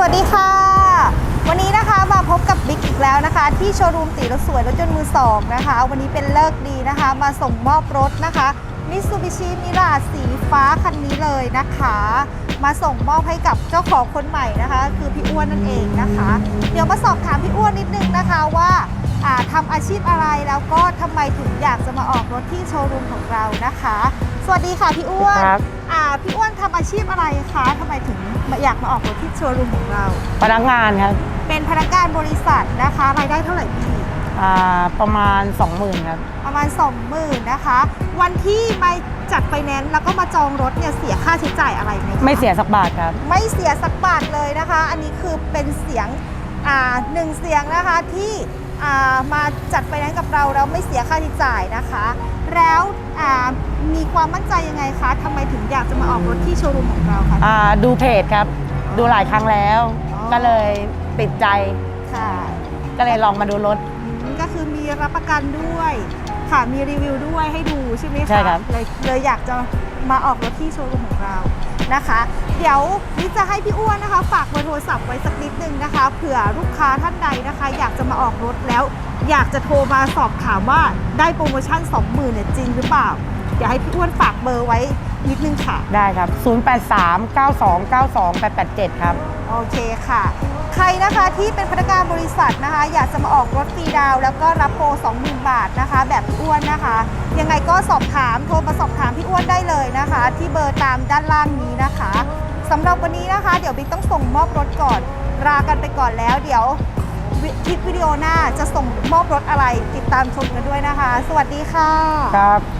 วัสดีค่ะ วันนี้นะคะมาพบกับบิ๊กอีกแล้วนะคะ ที่โชว์รูมตีรถสวยรถยนต์มือสองนะคะ วันนี้เป็นเลิกษ์ดีนะคะ มาส่งมอบรถนะคะมิตซูบิชิมิราสีฟ้าคันนี้เลยนะคะ มาส่งมอบให้กับเจ้าของคนใหม่นะคะ คือพี่อ้วนนั่นเองนะคะ เดี๋ยวมาสอบถามพี่อ้วนนิดนึงนะคะว่าอ่าทำอาชีพอะไรแล้วก็ทำไมถึงอยากจะมาออกรถที่โชว์รูมของเรานะคะ สวัสดีค่ะพี่อ้วนครับอ่าพี่อ้วนทำอาชีพอะไรคะทำไมถึง อยากมาออกรถที่โชว์รูมของเรา พนักงานครับเป็นพนักงานบริษัทนะคะรายได้เท่าไหร่พี่อ่าประมาณ 20,000ครับประมาณ 20,000นะคะ วันที่มาจัดไฟแนนซ์แล้วก็มาจองรถเนี่ยเสียค่าใช้จ่ายอะไรไหมคะไม่เสียสักบาทครับ ไม่เสียสักบาทเลยนะคะ อันนี้คือเป็นเสียงอ่าหนึ่งเสียงนะคะที่อ่ามาจัดไฟแนนซ์กับเราแล้วไม่เสียค่าใช้จ่ายนะคะ แล้วอ่ามีความมั่นใจยังไงคะทำไมถึงอยากจะมาออกรถที่โชว์รูมของเราคะอ่าดูเพจครับ ดูหลายครั้งแล้วอ๋อก็เลยติดใจ ค่ะ ก็เลยลองมาดูรถ ก็คือมีรับประกันด้วย ค่ะ มีรีวิวด้วยให้ดูใช่ไหมคะใช่ครับ เลยเลยอยากจะมาออกรถที่โชว์รูมของเรา นะคะ เดี๋ยวนิดจะให้พี่อ้วนนะคะ ฝากเบอร์โทรศัพท์ไว้สักนิดนึงนะคะเผื่อลูกค้าท่านใดนะคะ อยากจะมาออกรถแล้ว อยากจะโทรมาสอบถามว่าได้โปรโมชั่น 20,000เนี่ยจริงหรือเปล่า ดี๋ยวให้พี่อ้วนฝากเบอร์ไว้นิดนึงค่ะ ได้ครับ 0839292887 ครับ โอเคค่ะ ใครนะคะที่เป็นพนักงานบริษัทนะคะ อยากจะมาออกรถฟรีดาวน์แล้วก็รับโปร 20,000 บาทนะคะ แบบพี่อ้วนนะคะ ยังไงก็สอบถามโทรมาสอบถามพี่อ้วนได้เลยนะคะ ที่เบอร์ตามด้านล่างนี้นะคะสำหรับวันนี้นะคะ เดี๋ยวบิ๊กต้องส่งมอบรถก่อนลากันไปก่อนแล้ว เดี๋ยววิคลิปวิดีโอหน้าจะส่งมอบรถอะไรติดตามชมกันด้วยนะคะ สวัสดีค่ะ ครับ